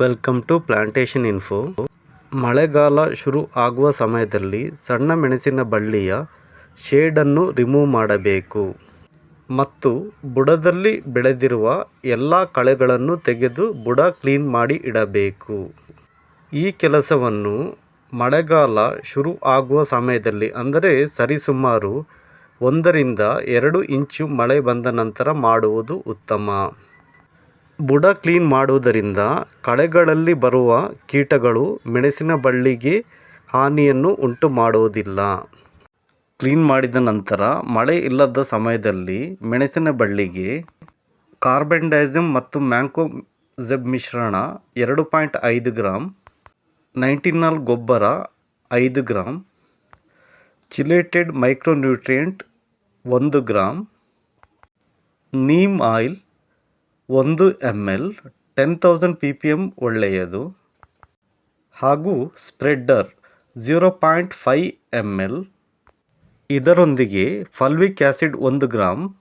Welcome to plantation info ಮಳೆಗಾಲ ಶುರು ಆಗುವ ಸಮಯದಲ್ಲಿ ಸಣ್ಣ ಮೆಣಸಿನ ಬಳ್ಳಿಯ ಶೇಡನ್ನು ರಿಮೂವ್ ಮಾಡಬೇಕು. ಮತ್ತು ಬುಡದಲ್ಲಿ ಬೆಳೆದಿರುವ ಎಲ್ಲ ಕಳೆಗಳನ್ನು ತೆಗೆದು ಬುಡ ಕ್ಲೀನ್ ಮಾಡಿ ಇಡಬೇಕು. ಈ ಕೆಲಸವನ್ನು ಮಳೆಗಾಲ ಶುರು ಆಗುವ ಸಮಯದಲ್ಲಿ ಅಂದರೆ ಸರಿಸುಮಾರು ಒಂದರಿಂದ ಎರಡು ಇಂಚು ಮಳೆ ಬಂದ ನಂತರ ಮಾಡುವುದು ಉತ್ತಮ. ಬುಡ ಕ್ಲೀನ್ ಮಾಡುವುದರಿಂದ ಕಳೆಗಳಲ್ಲಿ ಬರುವ ಕೀಟಗಳು ಮೆಣಸಿನ ಬಳ್ಳಿಗೆ ಹಾನಿಯನ್ನು ಉಂಟು ಮಾಡುವುದಿಲ್ಲ ಕ್ಲೀನ್ ಮಾಡಿದ ನಂತರ ಮಳೆ ಇಲ್ಲದ ಸಮಯದಲ್ಲಿ ಮೆಣಸಿನ ಬಳ್ಳಿಗೆ ಕಾರ್ಬನ್ ಡೈಸಿಮ್ ಮತ್ತು ಮ್ಯಾಂಕೋ ಜೆಬ್ ಮಿಶ್ರಣ ಎರಡು ಪಾಯಿಂಟ್ ಐದು ಗ್ರಾಮ್ ನೈಂಟಿನಾಲ್ ಗೊಬ್ಬರ ಐದು ಗ್ರಾಮ್ ಚಿಲೇಟೆಡ್ ಮೈಕ್ರೋನ್ಯೂಟ್ರಿಯೆಂಟ್ ಒಂದು ಗ್ರಾಮ್ ನೀಮ್ ಆಯಿಲ್ ಒಂದು M L ten thousand P P M ಒಳ್ಳೆಯದು. ಹಾಗೂ spreader zero point five M L ಇದರೊಂದಿಗೆ ಫಲ್ವಿಕ್ ಆ್ಯಸಿಡ್ ಒಂದು ಗ್ರಾಮ್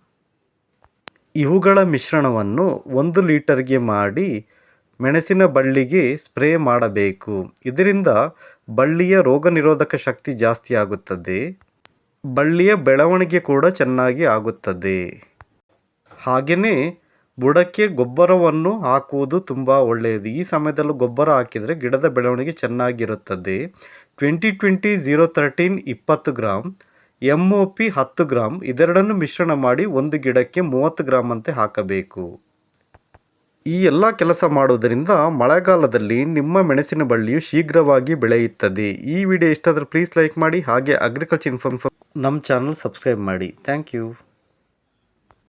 ಇವುಗಳ ಮಿಶ್ರಣವನ್ನು ಒಂದು ಲೀಟರ್ಗೆ ಮಾಡಿ ಮೆಣಸಿನ ಬಳ್ಳಿಗೆ ಸ್ಪ್ರೇ ಮಾಡಬೇಕು. ಇದರಿಂದ ಬಳ್ಳಿಯ ರೋಗ ನಿರೋಧಕ ಶಕ್ತಿ ಜಾಸ್ತಿ ಆಗುತ್ತದೆ. ಬಳ್ಳಿಯ ಬೆಳವಣಿಗೆ ಕೂಡ ಚೆನ್ನಾಗಿ ಆಗುತ್ತದೆ. ಹಾಗೆಯೇ ಬುಡಕ್ಕೆ ಗೊಬ್ಬರವನ್ನು ಹಾಕುವುದು ತುಂಬ ಒಳ್ಳೆಯದು. ಈ ಸಮಯದಲ್ಲೂ ಗೊಬ್ಬರ ಹಾಕಿದರೆ ಗಿಡದ ಬೆಳವಣಿಗೆ ಚೆನ್ನಾಗಿರುತ್ತದೆ. ಟ್ವೆಂಟಿ ಟ್ವೆಂಟಿ ಝೀರೋ ತರ್ಟೀನ್ ಇಪ್ಪತ್ತು ಗ್ರಾಮ್ ಎಂ ಒ ಪಿ ಹತ್ತು ಗ್ರಾಮ್ ಇದೆರಡನ್ನು ಮಿಶ್ರಣ ಮಾಡಿ ಒಂದು ಗಿಡಕ್ಕೆ ಮೂವತ್ತು ಗ್ರಾಮ್ ಅಂತೆ ಹಾಕಬೇಕು. ಈ ಎಲ್ಲ ಕೆಲಸ ಮಾಡುವುದರಿಂದ ಮಳೆಗಾಲದಲ್ಲಿ ನಿಮ್ಮ ಮೆಣಸಿನ ಬಳ್ಳಿಯು ಶೀಘ್ರವಾಗಿ ಬೆಳೆಯುತ್ತದೆ. ಈ ವಿಡಿಯೋ ಇಷ್ಟ ಆದರೆ ಪ್ಲೀಸ್ ಲೈಕ್ ಮಾಡಿ, ಹಾಗೆ ಅಗ್ರಿಕಲ್ಚರ್ ಇನ್ಫಾರ್ಮ್ ನಮ್ಮ ಚಾನಲ್ ಸಬ್ಸ್ಕ್ರೈಬ್ ಮಾಡಿ. Thank you